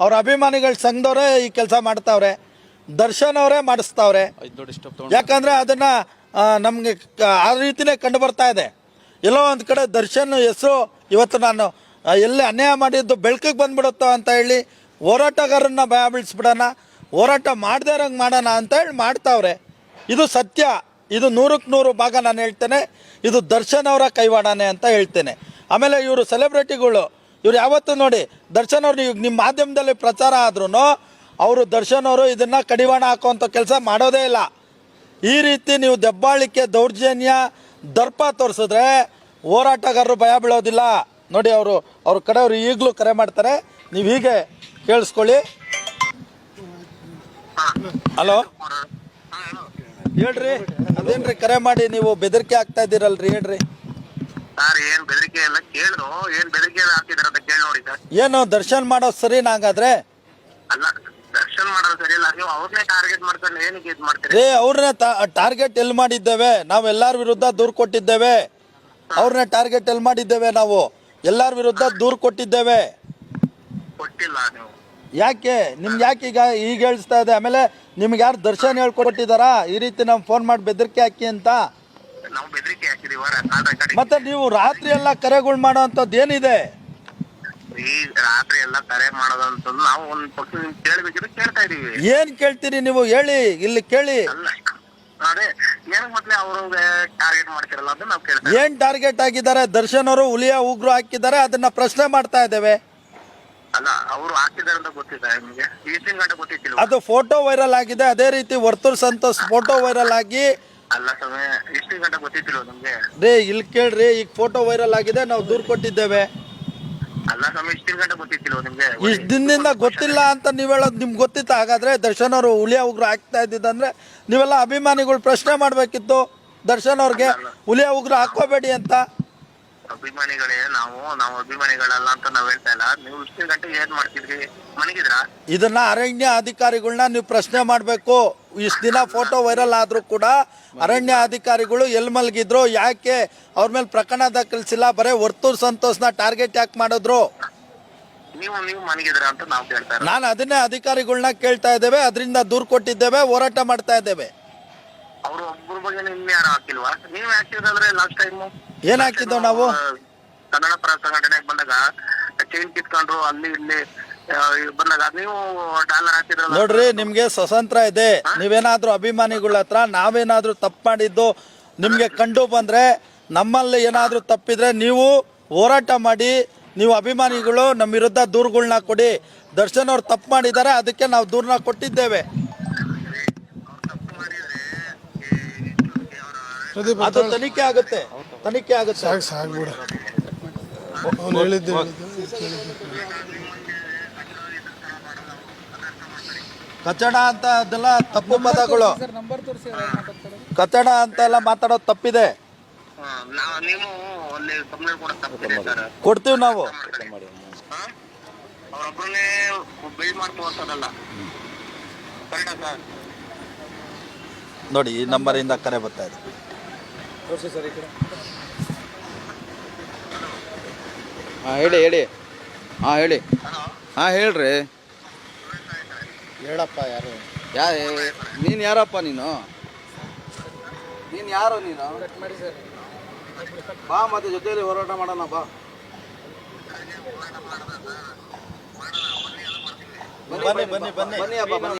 ಅವ್ರ ಅಭಿಮಾನಿಗಳ ಸಂಘದವರೇ ಈ ಕೆಲಸ ಮಾಡ್ತಾವ್ರೆ. ದರ್ಶನ್ ಅವರೇ ಮಾಡಿಸ್ತಾವ್ರೆ. ಯಾಕಂದ್ರೆ ಅದನ್ನ ನಮಗೆ ಆ ರೀತಿನೇ ಕಂಡು ಬರ್ತಾ ಇದೆ. ಎಲ್ಲೋ ಒಂದು ಕಡೆ ದರ್ಶನ್ ಹೆಸರು ಇವತ್ತು ನಾನು ಎಲ್ಲಿ ಅನ್ಯಾಯ ಮಾಡಿದ್ದು ಬೆಳಕಿಗೆ ಬಂದ್ಬಿಡುತ್ತೋ ಅಂತ ಹೇಳಿ ಹೋರಾಟಗಾರನ್ನ ಭಯ ಬೀಳಿಸ್ಬಿಡೋಣ ಹೋರಾಟ ಮಾಡದೇ ಇರಂಗೆ ಮಾಡೋಣ ಅಂತ ಹೇಳಿ ಮಾಡ್ತಾವ್ರೆ. ಇದು ಸತ್ಯ. ಇದು ನೂರಕ್ಕೆ ನೂರು ಭಾಗ ನಾನು ಹೇಳ್ತೇನೆ. ಇದು ದರ್ಶನ್ ಅವರ ಕೈವಾಡನೆ ಅಂತ ಹೇಳ್ತೇನೆ. ಆಮೇಲೆ ಇವರು ಸೆಲೆಬ್ರಿಟಿಗಳು ಇವ್ರು ಯಾವತ್ತೂ ನೋಡಿ, ದರ್ಶನ್ ಅವ್ರು ನೀವು ನಿಮ್ಮ ಮಾಧ್ಯಮದಲ್ಲಿ ಪ್ರಚಾರ ಆದ್ರೂ ಅವರು ದರ್ಶನ್ ಅವರು ಇದನ್ನು ಕಡಿವಾಣ ಹಾಕುವಂಥ ಕೆಲಸ ಮಾಡೋದೇ ಇಲ್ಲ. ಈ ರೀತಿ ನೀವು ದಬ್ಬಾಳಿಕೆ, ದೌರ್ಜನ್ಯ, ದರ್ಪ ತೋರಿಸಿದ್ರೆ ಹೋರಾಟಗಾರರು ಭಯ ಬೀಳೋದಿಲ್ಲ. ನೋಡಿ ಅವರು, ಅವ್ರ ಕಡೆಯವರು ಈಗಲೂ ಕರೆ ಮಾಡ್ತಾರೆ. ನೀವು ಹೀಗೆ ಕೇಳಿಸ್ಕೊಳ್ಳಿ. ಹಲೋ? ಹೇಳ್ರಿ, ಅದೇನ್ರಿ ಕರೆ ಮಾಡಿ ನೀವು ಬೆದರಿಕೆ ಆಗ್ತಾ ಇದ್ದೀರಲ್ರಿ, ಹೇಳ್ರಿ. ಸರ್ ಏನ್ ಬೆದರಿಕೆ ಎಲ್ಲ ಕೇಳಿದ್ರು ಏನ್ ಬೆದರಿಕೆ ಹಾಕಿದಾರೆ ಅಂತ ಕೇಳಿ ನೋಡಿ ಸರ್. ಏನು ದರ್ಶನ್ ಮಾಡೋ ಸರಿನಾ ಹಾಗಾದ್ರೆ? ಅಲ್ಲ ದರ್ಶನ್ ಮಾಡೋದು ಸರಿ ಇಲ್ಲ. ನೀವು ಅವ್ರನ್ನೇ ಟಾರ್ಗೆಟ್ ಮಾಡ್ಕೊಂಡು ಏನಕ್ಕೆ ಇದ್ ಮಾಡ್ತೀರಿ? ರೇ ಅವ್ರನ್ನ ಟಾರ್ಗೆಟ್ ಎಲ್ಲಿ ಮಾಡಿದ್ದೇವೆ? ನಾವು ಎಲ್ಲಾರ ವಿರುದ್ಧ ದೂರ್ ಕೊಟ್ಟಿದ್ದೇವೆ. ಅವ್ರನ್ನ ಟಾರ್ಗೆಟ್ ಎಲ್ಲಿ ಮಾಡಿದ್ದೇವೆ ನಾವು? ಎಲ್ಲಾರ ವಿರುದ್ಧ ದೂರ್ ಕೊಟ್ಟಿದ್ದೇವೆ. ಕೊಟ್ಟಿಲ್ಲ ನೀವು. ಯಾಕೆ? ನಿಮ್ಗೆ ಯಾಕೆ ಈಗ ಈಗ ಹೇಳಿಸ್ತಾ ಇದೆ? ಆಮೇಲೆ ನಿಮ್ಗೆ ಯಾರು ದರ್ಶನ್ ಹೇಳ್ಕೊಟ್ಟಿದ್ದಾರಾ? ಈ ರೀತಿ ನಾವು ಫೋನ್ ಮಾಡಿ ಬೆದರಿಕೆ ಹಾಕಿ ಅಂತ? ನಾವು ಬೆದರಿಕೆ ಹಾಕಿದೀವ ಕಾಲ್ ರೆಕಾರ್ಡಿಂಗ್ ಮತ್ತೆ ನೀವು ರಾತ್ರಿ ಎಲ್ಲ ಕರೆಗಳು ಮಾಡೋ ಅಂಥದ್ದು ಏನಿದೆ? ಈ ರಾತ್ರಿ ಎಲ್ಲ ಕರೆ ಮಾಡೋದಂತ ನಾವು ಒಂದ್ ಪಕ್ಷ ನಿಮ್ ಕೇಳ್ಬೇಕಿದ್ರೆ ಕೇಳ್ತಾ ಇದೀವಿ. ಏನ್ ಕೇಳ್ತೀರಿ ನೀವು? ಹೇಳಿ ಇಲ್ಲಿ ಕೇಳಿ. ಅಲ್ಲ ಅದೇ ಏನಕ್ಕೆ ಮತ್ತೆ ಅವ್ರಿಗೆ ಟಾರ್ಗೆಟ್ ಮಾಡ್ತಿರಲ್ಲ ಅದನ್ನ ನಾವು ಕೇಳ್ತಾ ಏನ್ ಟಾರ್ಗೆಟ್ ಆಗಿದ್ದಾರೆ? ದರ್ಶನ್ ಅವರು ಹುಲಿಯ ಉಗ್ರು ಹಾಕಿದ್ದಾರೆ ಅದನ್ನ ಪ್ರಶ್ನೆ ಮಾಡ್ತಾ ಇದ್ದೇವೆ. ಅಲ್ಲ ಅವ್ರು ಹಾಕಿದಾರೆ ಅಂತ ಗೊತ್ತಿಲ್ಲ ನಿಮ್ಗೆ? ಈ ಗಂಟೆ ಗೊತ್ತಿತ್ತಿಲ್ಲ ಅದು ಫೋಟೋ ವೈರಲ್ ಆಗಿದೆ. ಅದೇ ರೀತಿ ವರ್ತೂರ್ ಸಂತೋಷ್ ಫೋಟೋ ವೈರಲ್ ಆಗಿ ಅಲ್ಲ ಈಸ್ಟಿನ ಗಂಟೆ ಗೊತ್ತಿತ್ತಿಲ್ವ ನಿಮ್ಗೆ? ರೇ ಇಲ್ಲಿ ಕೇಳ್ರಿ ಈಗ ಫೋಟೋ ವೈರಲ್ ಆಗಿದೆ ನಾವು ದೂರು ಕೊಟ್ಟಿದ್ದೇವೆ. ಅಲ್ಲ ಗಂಟೆ ನಿಮ್ಗೆ? ಇಷ್ಟು ದಿನದಿಂದ ಗೊತ್ತಿಲ್ಲ ಅಂತ ನೀವು ಹೇಳೋದು ನಿಮ್ಗೆ ಗೊತ್ತಿತ್ತು ಹಾಗಾದ್ರೆ ದರ್ಶನ್ ಅವರು ಹುಲಿಯ ಉಗ್ರ ಹಾಕ್ತಾ ಇದ್ದಿದ್ದಂದ್ರೆ ನೀವೆಲ್ಲ ಅಭಿಮಾನಿಗಳು ಪ್ರಶ್ನೆ ಮಾಡಬೇಕಿತ್ತು. ದರ್ಶನ್ ಅವ್ರಿಗೆ ಹುಲಿಯ ಉಗ್ರ ಹಾಕೋಬೇಡಿ ಅಂತ. ಅಭಿಮಾನಿಗಳೇ ನಾವು ನಾವು ಅಭಿಮಾನಿಗಳಲ್ಲ ಅಂತ ನಾವ್ ಹೇಳ್ತಾ ಇಲ್ಲ. ನೀವು ಇಷ್ಟು ಗಂಟೆ ಏನ್ ಮಾಡ್ತಿದ್ರಿ? ಮನಗಿದ್ರಾ ಇದನ್ನ ಅರಣ್ಯ ಅಧಿಕಾರಿಗಳನ್ನ ನೀವು ಪ್ರಶ್ನೆ ಮಾಡಬೇಕು. ಇಷ್ಟು ದಿನ ಫೋಟೋ ವೈರಲ್ ಆದ್ರೂ ಕೂಡ ಅರಣ್ಯ ಅಧಿಕಾರಿಗಳು ಎಲ್ಲಿ ಮಲಗಿದ್ರು ಯಾಕೆ ಅವ್ರ ಮೇಲೆ ಪ್ರಕರಣ ದಾಖಲಿಸಿಲ್ಲ ಬರೇ ವರ್ತೂರ್ ಸಂತೋಷ್ನ ಟಾರ್ಗೆಟ್ ಯಾಕೆ ಮಾಡಿದ್ರು? ನೀವು ನೀವು ಮನಗಿದ್ರಾ ಅಂತ ನಾವು ಕೇಳ್ತಾ ಇರೋದು. ನಾನು ಅದನ್ನೇ ಅಧಿಕಾರಿಗಳನ್ನ ಕೇಳ್ತಾ ಇದ್ದೇವೆ ಅದರಿಂದ ದೂರ್ ಕೊಟ್ಟಿದ್ದೇವೆ ಹೋರಾಟ ಮಾಡ್ತಾ ಇದ್ದೇವೆ. ಅವ್ರು ಒಬ್ಬರ ಬಗ್ಗೆ ನಿಮ್ಗೆ ಯಾರು ಹಾಕಿಲ್ವಾ? ನೀವ್ ಹಾಕಿದ್ರೆ ಲಾಸ್ಟ್ ಟೈಮ್ ಏನ್ ಹಾಕಿದ್ದೋ ನಾವು? ಕನ್ನಡ ಪರ ಸಂಘಟನೆಗೆ ಬಂದಾಗ ಚೈನ್ ಕಿತ್ಕೊಂಡ್ರು ಅಲ್ಲಿ ಇಲ್ಲಿ ಬಂದಾಗ ನೀವು ಡಾಲರ್ ನೋಡ್ರಿ ನಿಮ್ಗೆ ಸ್ವತಂತ್ರ ಇದೆ. ನೀವೇನಾದ್ರೂ ಅಭಿಮಾನಿಗಳ ಹತ್ರ ನಾವೇನಾದ್ರೂ ತಪ್ಪು ಮಾಡಿದ್ದು ನಿಮ್ಗೆ ಕಂಡು ಬಂದ್ರೆ ನಮ್ಮಲ್ಲಿ ಏನಾದ್ರೂ ತಪ್ಪಿದ್ರೆ ನೀವು ಹೋರಾಟ ಮಾಡಿ ನೀವು ಅಭಿಮಾನಿಗಳು ನಮ್ಮ ವಿರುದ್ಧ ದೂರುಗಳನ್ನ ಕೊಡಿ. ದರ್ಶನ್ ಅವ್ರು ತಪ್ಪು ಮಾಡಿದ್ದಾರೆ ಅದಕ್ಕೆ ನಾವು ದೂರನ್ನ ಕೊಟ್ಟಿದ್ದೇವೆ ತಪ್ಪು ಮಾಡಿದ್ರೆ ಪ್ರದೀಪ್ ಅದು ತನಿಖೆ ಆಗುತ್ತೆ. ತನಿಖೆ ಆಗುತ್ತೆ. ಸಾಕು ಸಾಕು ಬಿಡು. ಅವ್ನು ಹೇಳಿದ್ದೆ ಕಚಡ ಅಂತ ಅದೆಲ್ಲ ತಪ್ಪು ಮತಗಳು ಕಚಡ ಅಂತ ಎಲ್ಲ ಮಾತಾಡೋದು ತಪ್ಪಿದೆ. ಕೊಡ್ತೀವಿ ನಾವು. ನೋಡಿ ಈ ನಂಬರಿಂದ ಕರೆ ಬರ್ತಾ ಇದೆ. ಹಾಂ ಹೇಳಿ ಹೇಳಿ ಹಾಂ ಹೇಳಿ ಹಾಂ ಹೇಳ್ರಿ ಹೇಳಪ್ಪ ಯಾರು ಯಾ ನೀನು ಯಾರಪ್ಪ ನೀನು ನೀನು ಯಾರು ನೀನು ಬಾ ಮತ್ತೆ ಜೊತೆಯಲ್ಲಿ ಹೋರಾಟ ಮಾಡೋಣ ಬಾ ಬನ್ನಿ ಬನ್ನಿ ಬನ್ನಿ ಬನ್ನಿ ಅಪ್ಪ ಬನ್ನಿ